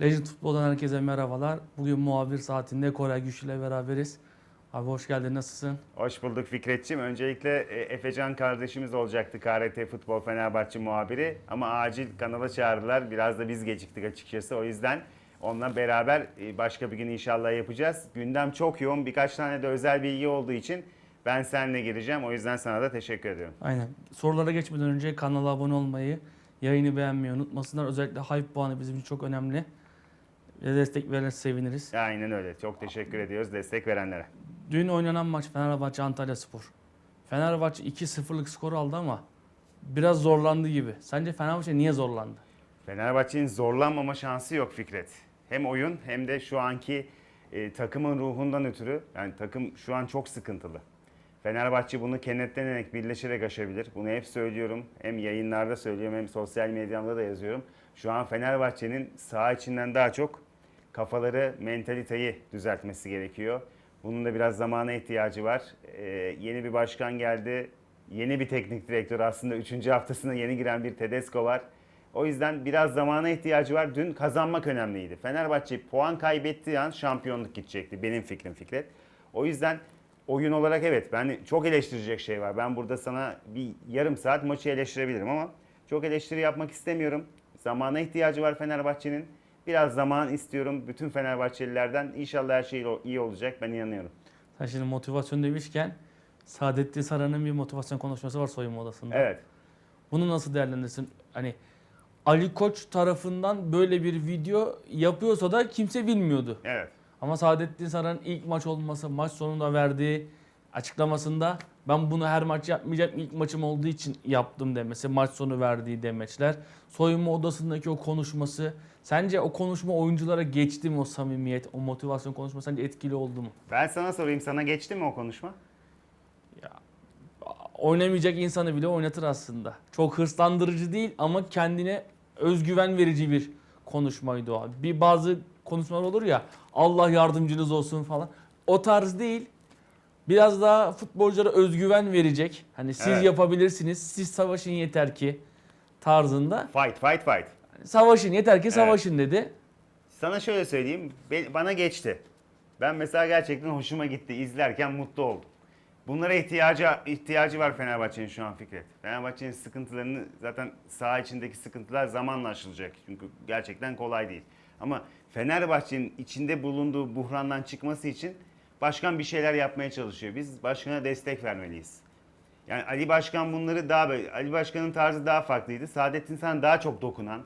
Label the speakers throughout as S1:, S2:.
S1: Legend Futbol'dan herkese merhabalar. Bugün muhabir saatinde Koray Güçlü ile beraberiz. Abi hoş geldin, nasılsın?
S2: Hoş bulduk Fikretçim. Öncelikle e, Efecan kardeşimiz olacaktı KRT Futbol Fenerbahçe muhabiri. Ama acil kanala çağırdılar. Biraz da biz geciktik açıkçası. O yüzden onunla beraber e, başka bir gün inşallah yapacağız. Gündem çok yoğun. Birkaç tane de özel bilgi olduğu için ben seninle gireceğim. O yüzden sana da teşekkür ediyorum.
S1: Aynen. Sorulara geçmeden önce kanala abone olmayı, yayını beğenmeyi unutmasınlar. Özellikle hype puanı bizim için çok önemli. Ve destek verirse seviniriz.
S2: Aynen öyle. Çok teşekkür ediyoruz destek verenlere.
S1: Dün oynanan maç Fenerbahçe Antalya Spor. Fenerbahçe 2-0'lık skor aldı ama biraz zorlandı gibi. Sence Fenerbahçe niye zorlandı?
S2: Fenerbahçe'nin zorlanmama şansı yok Fikret. Hem oyun hem de şu anki e, takımın ruhundan ötürü. Yani takım şu an çok sıkıntılı. Fenerbahçe bunu kenetlenerek, birleşerek aşabilir. Bunu hep söylüyorum. Hem yayınlarda söylüyorum hem sosyal medyamda da yazıyorum. Şu an Fenerbahçe'nin saha içinden daha çok kafaları, mentaliteyi düzeltmesi gerekiyor. Bunun da biraz zamana ihtiyacı var. E, yeni bir başkan geldi. Yeni bir teknik direktör aslında 3. haftasına yeni giren bir Tedesco var. O yüzden biraz zamana ihtiyacı var. Dün kazanmak önemliydi. Fenerbahçe puan kaybettiği an şampiyonluk gidecekti. Benim fikrim Fikret. O yüzden oyun olarak evet ben çok eleştirecek şey var. Ben burada sana bir yarım saat maçı eleştirebilirim ama çok eleştiri yapmak istemiyorum. Zamana ihtiyacı var Fenerbahçe'nin. Biraz zaman istiyorum bütün Fenerbahçelilerden. İnşallah her şey iyi olacak. Ben inanıyorum.
S1: Sen şimdi motivasyon demişken Saadettin Saran'ın bir motivasyon konuşması var soyunma odasında.
S2: Evet.
S1: Bunu nasıl değerlendirirsin? Hani Ali Koç tarafından böyle bir video yapıyorsa da kimse bilmiyordu.
S2: Evet.
S1: Ama Saadettin Saran'ın ilk maç olması, maç sonunda verdiği açıklamasında ben bunu her maç yapmayacağım, ilk maçım olduğu için yaptım demesi, maç sonu verdiği demeçler, soyunma odasındaki o konuşması, sence o konuşma oyunculara geçti mi o samimiyet, o motivasyon konuşması sence etkili oldu mu?
S2: Ben sana sorayım. Sana geçti mi o konuşma?
S1: oynamayacak insanı bile oynatır aslında. Çok hırslandırıcı değil ama kendine özgüven verici bir konuşmaydı o. Bir bazı konuşmalar olur ya Allah yardımcınız olsun falan. O tarz değil. Biraz daha futbolculara özgüven verecek. Hani siz
S2: Evet.
S1: yapabilirsiniz. Siz savaşın yeter ki tarzında.
S2: Fight, fight, fight.
S1: Savaşın yeter ki savaşın dedi.
S2: Sana şöyle söyleyeyim. be- Bana geçti. Ben mesela gerçekten hoşuma gitti. izlerken mutlu oldum. Bunlara ihtiyacı ihtiyacı var Fenerbahçe'nin şu an Fikret. Fenerbahçe'nin sıkıntılarını zaten saha içindeki sıkıntılar zamanla aşılacak. Çünkü gerçekten kolay değil. Ama Fenerbahçe'nin içinde bulunduğu buhrandan çıkması için başkan bir şeyler yapmaya çalışıyor. Biz başkana destek vermeliyiz. Yani Ali Başkan bunları daha böyle, Ali Başkan'ın tarzı daha farklıydı. Saadettin Saran daha çok dokunan.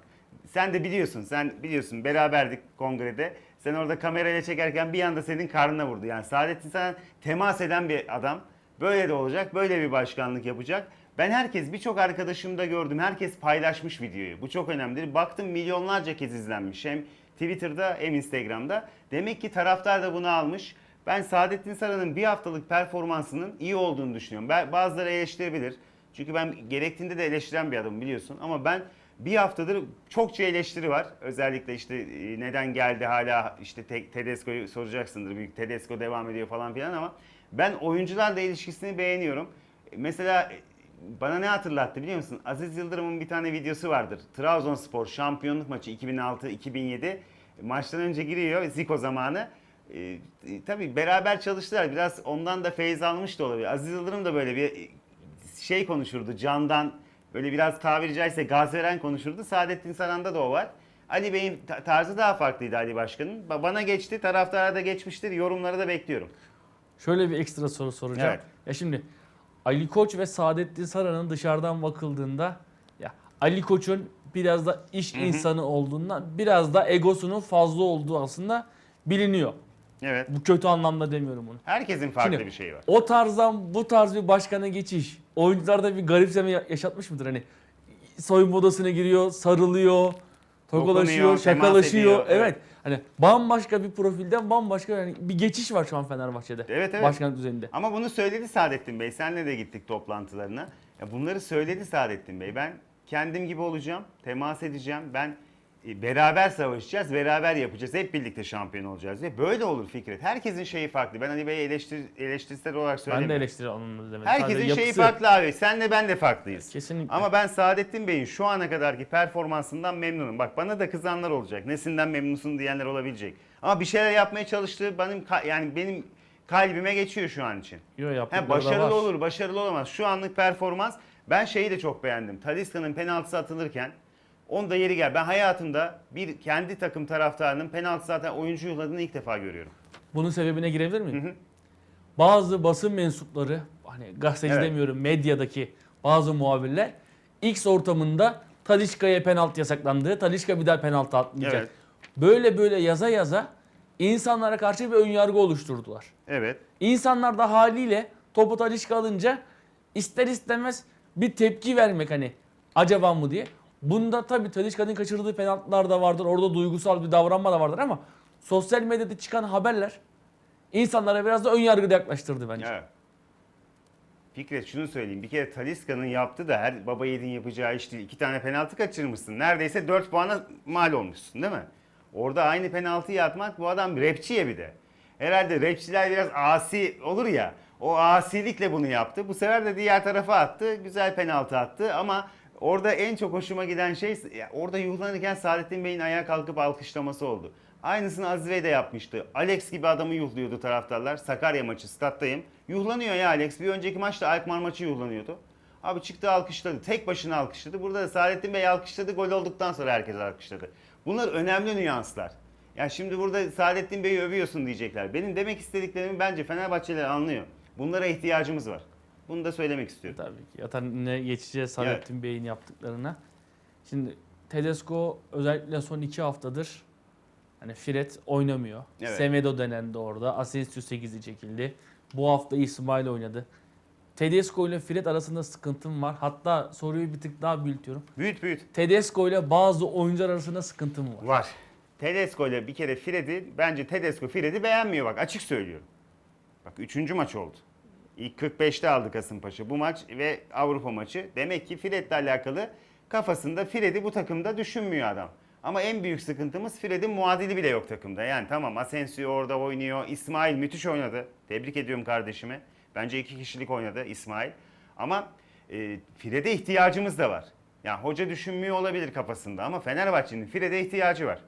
S2: Sen de biliyorsun, sen biliyorsun beraberdik kongrede. Sen orada kamerayla çekerken bir anda senin karnına vurdu. Yani Saadettin Saran temas eden bir adam. Böyle de olacak, böyle bir başkanlık yapacak. Ben herkes, birçok arkadaşımda gördüm. Herkes paylaşmış videoyu. Bu çok önemlidir. Baktım milyonlarca kez izlenmiş. Hem Twitter'da hem Instagram'da. Demek ki taraftar da bunu almış. Ben Saadettin Saran'ın bir haftalık performansının iyi olduğunu düşünüyorum. Ben, bazıları eleştirebilir. Çünkü ben gerektiğinde de eleştiren bir adamım biliyorsun. Ama ben bir haftadır çokça eleştiri var. Özellikle işte e, neden geldi hala işte Te- Tedesco'yu soracaksındır. Büyük Tedesco devam ediyor falan filan ama ben oyuncularla ilişkisini beğeniyorum. E, Mesela e, bana ne hatırlattı biliyor musun? Aziz Yıldırım'ın bir tane videosu vardır. Trabzonspor şampiyonluk maçı 2006-2007 maçtan önce giriyor Zico zamanı. Ee, e, tabii beraber çalıştılar. Biraz ondan da feyiz almış da olabilir. Aziz Yıldırım da böyle bir e, şey konuşurdu. Candan böyle biraz tabiri caizse gaz veren konuşurdu. Saadettin Saran'da da o var. Ali Bey'in ta- tarzı daha farklıydı Ali Başkan'ın. Ba- Bana geçti, taraftara da geçmiştir. Yorumları da bekliyorum.
S1: Şöyle bir ekstra soru soracağım.
S2: Evet.
S1: Ya şimdi Ali Koç ve Saadettin Saran'ın dışarıdan bakıldığında ya Ali Koç'un biraz da iş insanı olduğundan biraz da egosunun fazla olduğu aslında biliniyor.
S2: Evet.
S1: Bu kötü anlamda demiyorum bunu.
S2: Herkesin farklı
S1: Şimdi,
S2: bir şeyi var.
S1: O tarzdan bu tarz bir başkana geçiş oyuncularda bir garipseme ya- yaşatmış mıdır? Hani soyunma odasına giriyor, sarılıyor, tokalaşıyor, şakalaşıyor. Evet.
S2: evet.
S1: Hani bambaşka bir profilden bambaşka yani bir geçiş var şu an Fenerbahçe'de.
S2: Evet, evet.
S1: Başkan düzeyinde.
S2: Ama bunu söyledi Saadettin Bey. Senle de gittik toplantılarına. Ya bunları söyledi Saadettin Bey. Ben kendim gibi olacağım, temas edeceğim. Ben beraber savaşacağız, beraber yapacağız. Hep birlikte şampiyon olacağız diye. Böyle olur Fikret. Herkesin şeyi farklı. Ben Ali Bey'e eleştir, eleştirisel olarak
S1: Ben de
S2: söylemiyorum.
S1: eleştiri anlamında demedim.
S2: Herkesin
S1: Sadece
S2: şeyi
S1: yapısı-
S2: farklı abi. Senle ben de farklıyız.
S1: Kesinlikle.
S2: Ama ben Saadettin Bey'in şu ana kadarki performansından memnunum. Bak bana da kızanlar olacak. Nesinden memnunsun diyenler olabilecek. Ama bir şeyler yapmaya çalıştığı benim ka- yani benim kalbime geçiyor şu an için.
S1: Yo,
S2: He,
S1: yaptıkları da
S2: başarılı olur, başarılı olamaz. Şu anlık performans ben şeyi de çok beğendim. Talisca'nın penaltısı atılırken onda yeri gel. Ben hayatımda bir kendi takım taraftarının penaltı zaten oyuncu yolladığını ilk defa görüyorum.
S1: Bunun sebebine girebilir miyim?
S2: Hı hı.
S1: Bazı basın mensupları, hani gazeteci
S2: Evet.
S1: demiyorum, medyadaki bazı muhabirler X ortamında Talişka'ya penaltı yasaklandı. Talişka bir daha penaltı atmayacak.
S2: Evet.
S1: Böyle böyle yaza yaza insanlara karşı bir önyargı oluşturdular.
S2: Evet.
S1: İnsanlar da haliyle topu Talişka alınca ister istemez bir tepki vermek hani acaba mı diye. Bunda tabii Talişka'nın kaçırdığı penaltılar da vardır. Orada duygusal bir davranma da vardır ama sosyal medyada çıkan haberler insanlara biraz da ön yargıda yaklaştırdı bence.
S2: Evet. Fikret şunu söyleyeyim. Bir kere Talisca'nın yaptığı da her baba yiğidin yapacağı iş değil. İki tane penaltı kaçırmışsın. Neredeyse 4 puana mal olmuşsun değil mi? Orada aynı penaltıyı atmak bu adam rapçiye bir de. Herhalde rapçiler biraz asi olur ya. O asilikle bunu yaptı. Bu sefer de diğer tarafa attı. Güzel penaltı attı ama orada en çok hoşuma giden şey orada yuhlanırken Saadettin Bey'in ayağa kalkıp alkışlaması oldu. Aynısını Aziz de yapmıştı. Alex gibi adamı yuhluyordu taraftarlar. Sakarya maçı stattayım. Yuhlanıyor ya Alex. Bir önceki maçta Alkmaar maçı yuhlanıyordu. Abi çıktı alkışladı. Tek başına alkışladı. Burada da Saadettin Bey alkışladı. Gol olduktan sonra herkes alkışladı. Bunlar önemli nüanslar. Ya şimdi burada Saadettin Bey'i övüyorsun diyecekler. Benim demek istediklerimi bence Fenerbahçeliler anlıyor. Bunlara ihtiyacımız var. Bunu da söylemek istiyorum.
S1: Tabii ki. Zaten ne geçeceğiz Saadettin Bey'in yaptıklarına. Şimdi Tedesco özellikle son iki haftadır hani Fred oynamıyor.
S2: Evet.
S1: Semedo denendi orada. Asensio 8'i çekildi. Bu hafta İsmail oynadı. Tedesco ile Fred arasında sıkıntım var. Hatta soruyu bir tık daha büyütüyorum.
S2: Büyüt büyüt.
S1: Tedesco ile bazı oyuncular arasında sıkıntım var.
S2: Var. Tedesco ile bir kere Fred'i, bence Tedesco Fred'i beğenmiyor bak açık söylüyorum. Bak üçüncü maç oldu. İlk 45'te aldı Kasımpaşa bu maç ve Avrupa maçı. Demek ki Fred'le alakalı kafasında Fred'i bu takımda düşünmüyor adam. Ama en büyük sıkıntımız Fred'in muadili bile yok takımda. Yani tamam Asensio orada oynuyor. İsmail müthiş oynadı. Tebrik ediyorum kardeşimi. Bence iki kişilik oynadı İsmail. Ama e, Fred'e ihtiyacımız da var. Yani hoca düşünmüyor olabilir kafasında ama Fenerbahçe'nin Fred'e ihtiyacı var.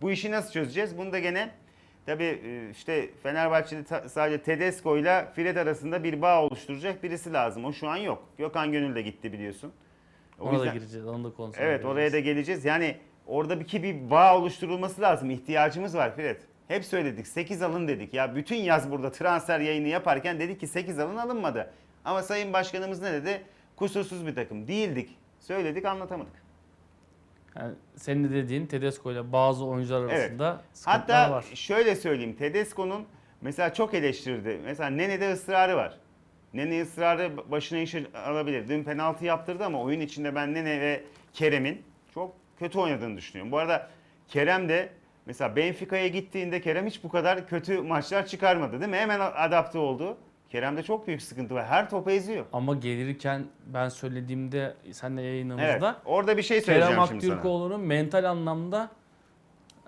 S2: Bu işi nasıl çözeceğiz? Bunu da gene tabii e, işte Fenerbahçe'de sadece Tedesco ile Fred arasında bir bağ oluşturacak birisi lazım. O şu an yok. Gökhan Gönül de gitti biliyorsun. O
S1: Ona da
S2: yüzden-
S1: gireceğiz. Onu da konuşalım.
S2: Evet oraya da geleceğiz. Yani orada bir ki bir bağ oluşturulması lazım. İhtiyacımız var Fred. Hep söyledik 8 alın dedik. Ya bütün yaz burada transfer yayını yaparken dedik ki 8 alın alınmadı. Ama Sayın Başkanımız ne dedi? Kusursuz bir takım. Değildik. Söyledik anlatamadık.
S1: Yani senin de dediğin Tedesco ile bazı oyuncular
S2: Evet.
S1: arasında sıkıntılar
S2: Hatta
S1: var.
S2: şöyle söyleyeyim. Tedesco'nun mesela çok eleştirdi. Mesela Nene'de ısrarı var. Nene ısrarı başına iş alabilir. Dün penaltı yaptırdı ama oyun içinde ben Nene ve Kerem'in çok kötü oynadığını düşünüyorum. Bu arada Kerem de mesela Benfica'ya gittiğinde Kerem hiç bu kadar kötü maçlar çıkarmadı değil mi? Hemen adapte oldu. Kerem'de çok büyük sıkıntı var. Her topu eziyor.
S1: Ama gelirken ben söylediğimde senle
S2: Evet.
S1: yayınımızda
S2: Orada bir şey söyleyeceğim
S1: Kerem
S2: şimdi sana.
S1: Aktürkoğlu'nun mental anlamda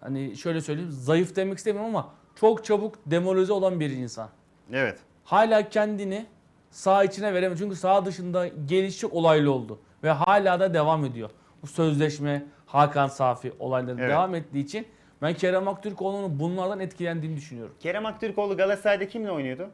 S1: hani şöyle söyleyeyim zayıf demek istemiyorum ama çok çabuk demoralize olan bir insan.
S2: Evet.
S1: Hala kendini sağ içine veremiyor. Çünkü sağ dışında geliş çok olaylı oldu. Ve hala da devam ediyor. Bu sözleşme, Hakan Safi olayları
S2: Evet.
S1: devam ettiği için ben Kerem Aktürkoğlu'nun bunlardan etkilendiğini düşünüyorum.
S2: Kerem Aktürkoğlu Galatasaray'da kimle oynuyordu?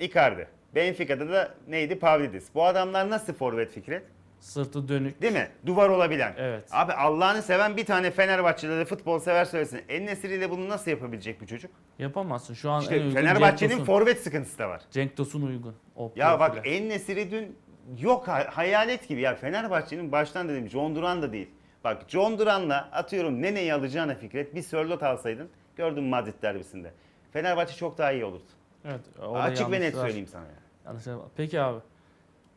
S2: Icardi. Benfica'da da neydi? Pavlidis. Bu adamlar nasıl forvet Fikret?
S1: Sırtı dönük.
S2: Değil mi? Duvar olabilen.
S1: Evet.
S2: Abi Allah'ını seven bir tane Fenerbahçeli de futbol sever söylesin. En ile bunu nasıl yapabilecek bu çocuk?
S1: Yapamazsın. Şu an en
S2: İşte
S1: uygun
S2: Fenerbahçe'nin
S1: Cenk Tosun.
S2: forvet sıkıntısı da var.
S1: Cenk Tosun uygun. O
S2: Ya bak
S1: profile.
S2: En dün yok ha- hayalet gibi. Ya Fenerbahçe'nin baştan dedim John Duran da değil. Bak John Duran'la atıyorum Nene'yi alacağına Fikret bir Sörlot alsaydın gördüm Madrid derbisinde. Fenerbahçe çok daha iyi olurdu.
S1: Evet, orada
S2: Açık ve net söyleyeyim sana ya.
S1: yanlışlar var. Peki abi.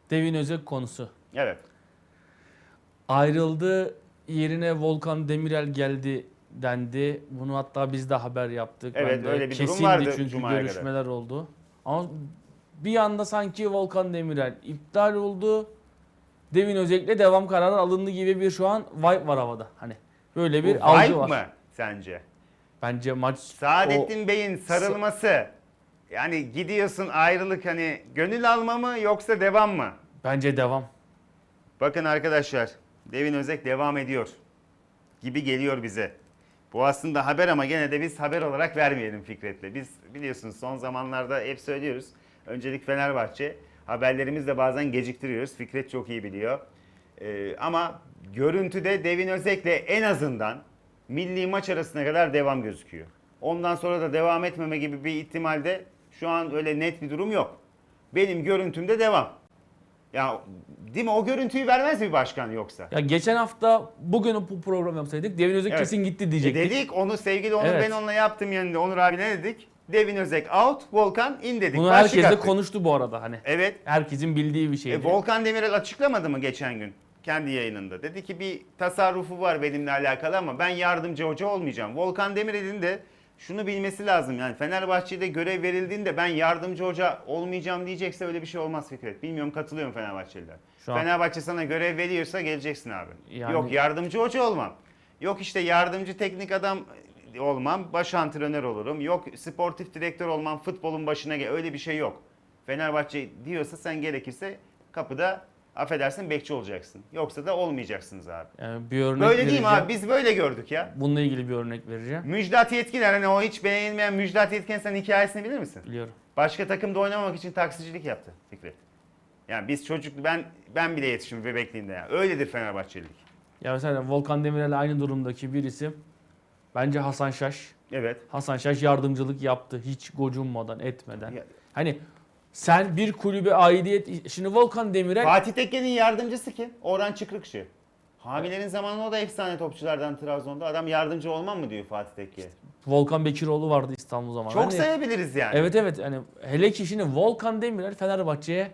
S1: Devin Özek konusu.
S2: Evet.
S1: Ayrıldı yerine Volkan Demirel geldi dendi. Bunu hatta biz de haber yaptık.
S2: Evet,
S1: Ben de
S2: öyle bir durum
S1: kesindi
S2: vardı
S1: çünkü
S2: Cuma'ya
S1: görüşmeler oldu. Ama bir anda sanki Volkan Demirel iptal oldu. Devin Özek'le devam kararı alındı gibi bir şu an vibe var havada. Hani Böyle
S2: Bu
S1: bir algı
S2: vibe
S1: var.
S2: mı sence?
S1: Bence maç
S2: Saadettin Bey'in sarılması yani gidiyorsun ayrılık hani gönül alma mı yoksa devam mı?
S1: bence devam.
S2: Bakın arkadaşlar Devin Özek devam ediyor gibi geliyor bize. Bu aslında haber ama gene de biz haber olarak vermeyelim Fikret'le. Biz biliyorsunuz son zamanlarda hep söylüyoruz. Öncelik Fenerbahçe. Haberlerimizi de bazen geciktiriyoruz. Fikret çok iyi biliyor. Ee, ama görüntüde Devin Özek'le en azından milli maç arasına kadar devam gözüküyor. Ondan sonra da devam etmeme gibi bir ihtimalde şu an öyle net bir durum yok. Benim görüntümde devam. Ya değil mi o görüntüyü vermez mi başkan yoksa?
S1: Ya geçen hafta bugün bu program yapsaydık Devin Özek
S2: Evet.
S1: kesin gitti
S2: E
S1: diyecektik.
S2: dedik onu sevgili Onur
S1: Evet.
S2: ben onunla yaptım yanında Onur abi ne dedik? Devin Özek out, Volkan in dedik.
S1: Bunu
S2: Başlık
S1: herkes de
S2: attık.
S1: konuştu bu arada hani.
S2: Evet.
S1: Herkesin bildiği bir şeydi.
S2: E, Volkan Demirel açıklamadı mı geçen gün kendi yayınında? Dedi ki bir tasarrufu var benimle alakalı ama ben yardımcı hoca olmayacağım. Volkan Demirel'in de şunu bilmesi lazım yani Fenerbahçe'de görev verildiğinde ben yardımcı hoca olmayacağım diyecekse öyle bir şey olmaz Fikret. Bilmiyorum katılıyor mu Fenerbahçeliler?
S1: Şu an-
S2: Fenerbahçe sana görev veriyorsa geleceksin abi.
S1: Yani-
S2: Yok yardımcı hoca olmam. Yok işte yardımcı teknik adam olmam, baş antrenör olurum. Yok sportif direktör olmam, futbolun başına gel. Öyle bir şey yok. Fenerbahçe diyorsa sen gerekirse kapıda affedersin bekçi olacaksın. Yoksa da olmayacaksınız abi.
S1: Yani bir örnek
S2: Böyle değil mi
S1: vereceğim.
S2: abi? Biz böyle gördük ya.
S1: Bununla ilgili bir örnek vereceğim.
S2: Müjdat Yetkinler hani o hiç beğenilmeyen Müjdat Yetkin sen hikayesini bilir misin?
S1: Biliyorum.
S2: Başka takımda oynamamak için taksicilik yaptı Fikret. Yani biz çocuk ben ben bile yetiştim bebekliğimde ya. Öyledir Fenerbahçelilik.
S1: Ya mesela Volkan Demirel aynı durumdaki bir isim. Bence Hasan Şaş.
S2: Evet.
S1: Hasan Şaş yardımcılık yaptı hiç gocunmadan etmeden.
S2: Ya-
S1: Hani sen bir kulübe aidiyet... Şimdi Volkan Demirel
S2: Fatih Tekke'nin yardımcısı kim? Orhan Çıkrıkçı. Hamilerin zamanında o da efsane topçulardan Trabzon'da. Adam yardımcı olmam mı diyor Fatih Tekke'ye.
S1: Volkan Bekiroğlu vardı İstanbul zamanında.
S2: Çok
S1: Hani-
S2: sayabiliriz yani.
S1: Evet evet hani hele ki şimdi Volkan Demirel Fenerbahçe'ye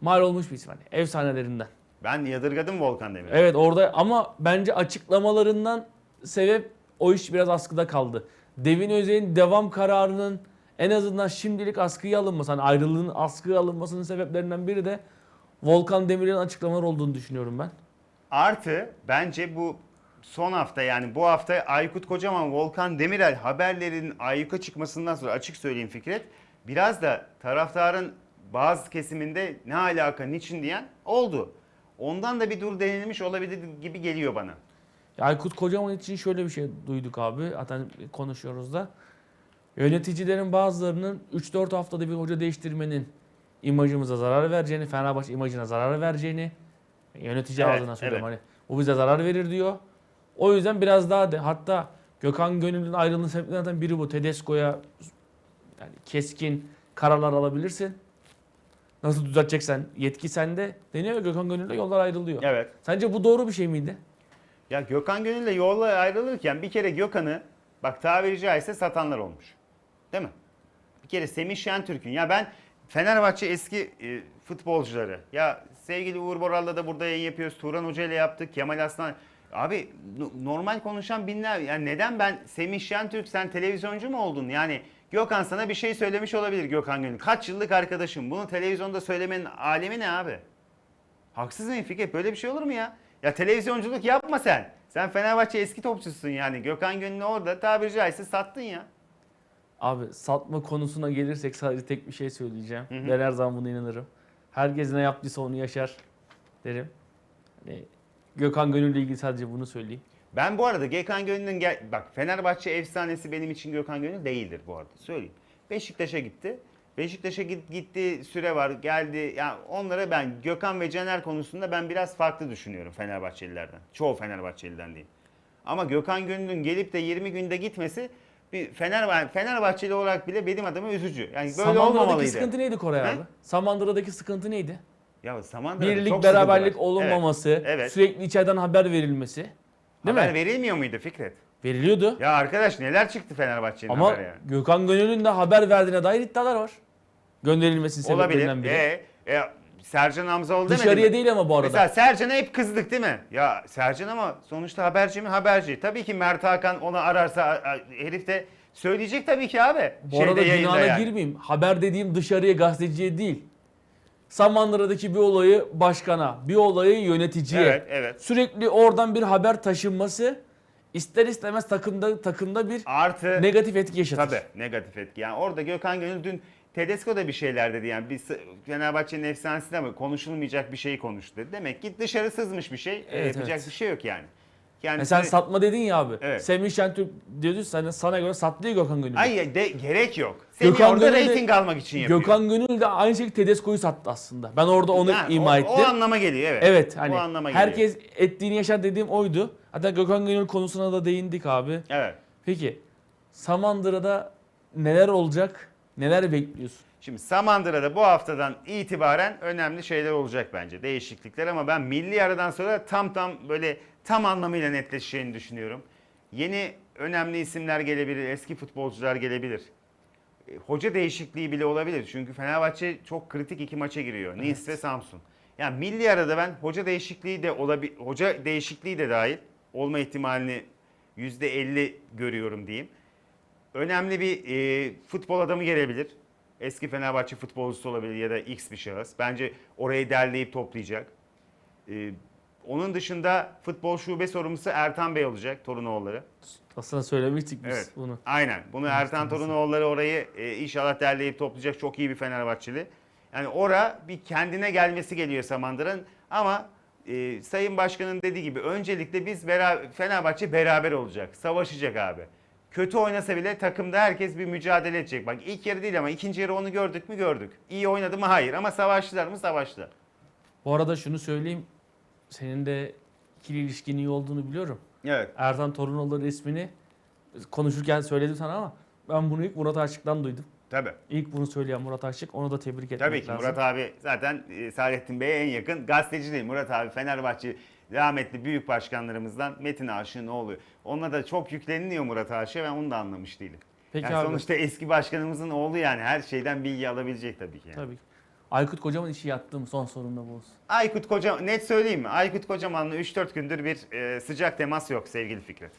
S1: mal olmuş bir isim hani efsanelerinden.
S2: Ben yadırgadım Volkan Demir'i.
S1: Evet orada ama bence açıklamalarından sebep o iş biraz askıda kaldı. Devin Özey'in devam kararının en azından şimdilik askıya alınması, hani ayrılığın askıya alınmasının sebeplerinden biri de Volkan Demirel'in açıklamaları olduğunu düşünüyorum ben.
S2: Artı bence bu son hafta yani bu hafta Aykut Kocaman, Volkan Demirel haberlerin ayyuka çıkmasından sonra açık söyleyeyim Fikret. Biraz da taraftarın bazı kesiminde ne alaka, niçin diyen oldu. Ondan da bir dur denilmiş olabilir gibi geliyor bana.
S1: Aykut Kocaman için şöyle bir şey duyduk abi. Zaten konuşuyoruz da. Yöneticilerin bazılarının 3-4 haftada bir hoca değiştirmenin imajımıza zarar vereceğini, Fenerbahçe imajına zarar vereceğini yönetici
S2: Evet,
S1: ağzına söylüyorum
S2: evet.
S1: hani. Bu bize zarar verir diyor. O yüzden biraz daha de hatta Gökhan Gönül'ün ayrılığının sebeplerinden biri bu. Tedesco'ya yani keskin kararlar alabilirsin. Nasıl düzelteceksen yetki sende deniyor ve Gökhan Gönül'le yollar ayrılıyor.
S2: Evet.
S1: Sence bu doğru bir şey miydi?
S2: Ya Gökhan Gönül'le yolla ayrılırken bir kere Gökhan'ı bak tabiri caizse satanlar olmuş. Değil mi? Bir kere Semih Şentürk'ün ya ben Fenerbahçe eski e, futbolcuları ya sevgili Uğur Boral'la da burada yayın yapıyoruz. Turan Hoca ile yaptık. Kemal Aslan Abi no- normal konuşan binler yani neden ben Semih Şentürk sen televizyoncu mu oldun? Yani Gökhan sana bir şey söylemiş olabilir Gökhan Gönül. Kaç yıllık arkadaşım. Bunu televizyonda söylemenin alemi ne abi? Haksız mıyım Fikret? Böyle bir şey olur mu ya? Ya televizyonculuk yapma sen. Sen Fenerbahçe eski topçusun yani. Gökhan Gönül'ü orada tabiri caizse sattın ya.
S1: Abi satma konusuna gelirsek sadece tek bir şey söyleyeceğim.
S2: Hı hı.
S1: Ben her zaman buna inanırım. Herkes ne yaptıysa onu yaşar derim. Hani Gökhan Gönül'le ilgili sadece bunu söyleyeyim.
S2: Ben bu arada Gökhan Gönül'ün gel bak Fenerbahçe efsanesi benim için Gökhan Gönül değildir bu arada söyleyeyim. Beşiktaş'a gitti. Beşiktaş'a git, gitti süre var geldi. Yani onlara ben Gökhan ve Caner konusunda ben biraz farklı düşünüyorum Fenerbahçelilerden. Çoğu Fenerbahçeliden diyeyim. Ama Gökhan Gönül'ün gelip de 20 günde gitmesi bir Fenerbahçe Fenerbahçeli olarak bile benim adıma üzücü. Yani böyle
S1: Samandıra'daki
S2: olmamalıydı.
S1: sıkıntı neydi Koray abi? Samandıra'daki sıkıntı neydi?
S2: Ya Samandıra'da
S1: Birlik
S2: çok
S1: beraberlik olunmaması,
S2: Evet.
S1: sürekli içeriden haber verilmesi. Değil
S2: Haber
S1: mi?
S2: verilmiyor muydu Fikret?
S1: Veriliyordu.
S2: Ya arkadaş neler çıktı Fenerbahçe'nin
S1: Ama
S2: haberi ya.
S1: Gökhan Gönül'ün de haber verdiğine dair iddialar var. Gönderilmesinin
S2: Olabilir.
S1: sebeplerinden biri.
S2: E, e, Sercan Hamzaoğlu demedi
S1: Dışarıya
S2: mi?
S1: değil ama bu arada.
S2: Mesela Sercan'a hep kızdık değil mi? Ya Sercan ama sonuçta haberci mi? Haberci. Tabii ki Mert Hakan onu ararsa a- a- herif de söyleyecek tabii ki abi.
S1: Bu arada
S2: yayında
S1: günahına
S2: yani.
S1: girmeyeyim. Haber dediğim dışarıya gazeteciye değil. Samandıra'daki bir olayı başkana, bir olayı yöneticiye.
S2: Evet, evet.
S1: Sürekli oradan bir haber taşınması ister istemez takımda takımda bir
S2: Artı
S1: negatif etki yaşatır.
S2: Tabii negatif etki. Yani orada Gökhan Gönül dün Tedesco da bir şeyler dedi yani. Sı- Fenerbahçe'nin efsanesi mi konuşulmayacak bir şeyi konuştu dedi. Demek ki dışarı sızmış bir şey. E,
S1: Evet,
S2: yapacak
S1: evet.
S2: bir şey yok yani. Yani
S1: Yani sen satma dedin ya abi.
S2: Evet.
S1: Semih Şentürk diyordu sana, sana göre sattı ya Gökhan Gönül.
S2: Ay de, gerek yok. Semih
S1: Gökhan
S2: orada
S1: Gönül
S2: reyting almak için yapıyor.
S1: Gökhan Gönül de aynı şekilde Tedesco'yu sattı aslında. Ben orada onu
S2: Ha,
S1: ima
S2: o,
S1: ettim.
S2: o anlama geliyor evet.
S1: evet hani
S2: o anlama geliyor.
S1: herkes ettiğini yaşar dediğim oydu. Hatta Gökhan Gönül konusuna da değindik abi.
S2: Evet.
S1: Peki Samandıra'da neler olacak? Neler bekliyorsun?
S2: Şimdi Samandıra'da bu haftadan itibaren önemli şeyler olacak bence. Değişiklikler ama ben milli aradan sonra tam tam böyle tam anlamıyla netleşeceğini düşünüyorum. Yeni önemli isimler gelebilir, eski futbolcular gelebilir. E, Hoca değişikliği bile olabilir. Çünkü Fenerbahçe çok kritik iki maça giriyor. Nice ve Samsun. Yani milli arada ben hoca değişikliği de olabilir, hoca değişikliği de dahil olma ihtimalini %50 görüyorum diyeyim. Önemli bir e, futbol adamı gelebilir. Eski Fenerbahçe futbolcusu olabilir ya da X bir şahıs. Bence orayı derleyip toplayacak. E, onun dışında futbol şube sorumlusu Ertan Bey olacak Torunoğulları.
S1: Aslında söylemiştik biz
S2: Evet.
S1: bunu.
S2: Aynen. Bunu Ertan Torunoğulları orayı e, inşallah derleyip toplayacak. Çok iyi bir Fenerbahçeli. Yani ora bir kendine gelmesi geliyor Samandıra'nın. Ama e, Sayın Başkan'ın dediği gibi öncelikle biz beraber, Fenerbahçe beraber olacak. Savaşacak abi. Kötü oynasa bile takımda herkes bir mücadele edecek. Bak ilk yarı değil ama ikinci yarı onu gördük mü gördük. İyi oynadı mı hayır ama savaştılar mı savaştılar.
S1: Bu arada şunu söyleyeyim. Senin de ikili ilişkin iyi olduğunu biliyorum.
S2: Evet.
S1: Ertan Torunoğlu ismini konuşurken söyledim sana ama ben bunu ilk Murat Aşık'tan duydum.
S2: Tabii.
S1: İlk bunu söyleyen Murat Aşık. Onu da tebrik etmek
S2: Tabii ki
S1: lazım.
S2: Murat abi zaten e, Saadettin Bey'e en yakın gazeteci değil. Murat abi Fenerbahçe rahmetli büyük başkanlarımızdan Metin Aşık'ın oğlu. Onunla da çok yükleniliyor Murat Aşık'a ben onu da anlamış değilim.
S1: Peki
S2: yani
S1: abi.
S2: sonuçta eski başkanımızın oğlu yani her şeyden bilgi alabilecek tabii ki. Yani.
S1: Tabii. Aykut Kocaman işi yattı mı? Son sorumda bu olsun.
S2: Aykut Kocaman, net söyleyeyim mi? Aykut Kocaman'la 3-4 gündür bir e, sıcak temas yok sevgili Fikret.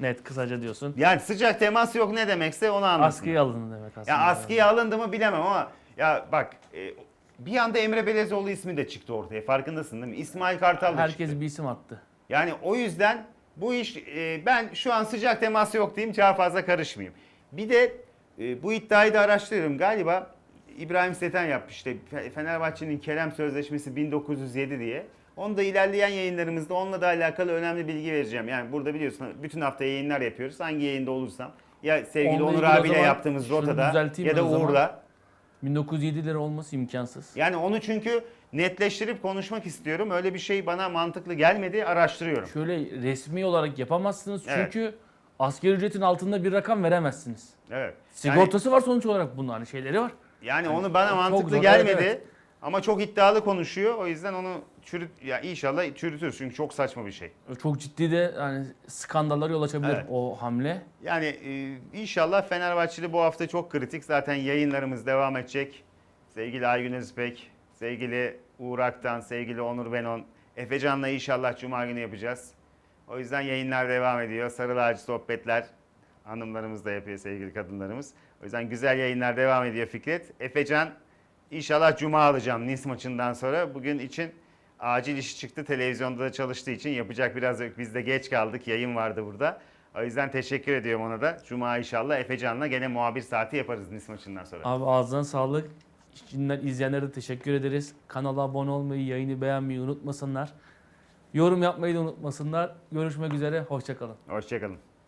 S1: Net kısaca diyorsun.
S2: Yani sıcak temas yok ne demekse onu anlasın.
S1: Askıya alındı demek aslında.
S2: Ya askıya alındı mı bilemem ama ya bak e, bir anda Emre Belezoğlu ismi de çıktı ortaya farkındasın değil mi? İsmail Kartal da
S1: Herkes
S2: çıktı.
S1: bir isim attı.
S2: Yani o yüzden bu iş e, ben şu an sıcak temas yok diyeyim daha fazla karışmayayım. Bir de e, bu iddiayı da araştırıyorum galiba İbrahim Seten yapmış işte Fe- Fenerbahçe'nin Kerem Sözleşmesi 1907 diye. Onu da ilerleyen yayınlarımızda onunla da alakalı önemli bilgi vereceğim. Yani burada biliyorsun bütün hafta yayınlar yapıyoruz. Hangi yayında olursam ya sevgili
S1: Onunla
S2: Onur abiyle yaptığımız rotada ya da. Uğur'la.
S1: 1907 lira olması imkansız.
S2: Yani onu çünkü netleştirip konuşmak istiyorum. Öyle bir şey bana mantıklı gelmedi. Araştırıyorum.
S1: Şöyle resmi olarak yapamazsınız
S2: Evet.
S1: çünkü asgari ücretin altında bir rakam veremezsiniz.
S2: Evet. Yani-
S1: Sigortası var sonuç olarak bunun hani şeyleri var.
S2: Yani onu bana
S1: çok
S2: mantıklı
S1: zor,
S2: gelmedi.
S1: evet,
S2: Ama çok iddialı konuşuyor. O yüzden onu çürüt ya inşallah çürütür çünkü çok saçma bir şey.
S1: Çok ciddi de yani skandallara yol açabilir
S2: Evet.
S1: o hamle.
S2: Yani e, inşallah Fenerbahçeli bu hafta çok kritik. Zaten yayınlarımız devam edecek. Sevgili Aygün Özbek, sevgili Uğur Aktan, sevgili Onur Benon, Efecan'la inşallah Cuma günü yapacağız. O yüzden yayınlar devam ediyor. Sarı lacivert sohbetler hanımlarımız da yapıyor sevgili kadınlarımız. O yüzden güzel yayınlar devam ediyor Fikret. Efecan inşallah Cuma alacağım Nice maçından sonra. Bugün için acil iş çıktı. Televizyonda da çalıştığı için yapacak biraz yok. Biz de geç kaldık. Yayın vardı burada. O yüzden teşekkür ediyorum ona da. Cuma inşallah Efecan'la gene muhabir saati yaparız Nice maçından sonra.
S1: Abi ağzına sağlık. Şimdiden izleyenlere de teşekkür ederiz. Kanala abone olmayı, yayını beğenmeyi unutmasınlar. Yorum yapmayı da unutmasınlar. Görüşmek üzere, hoşçakalın.
S2: Hoşçakalın.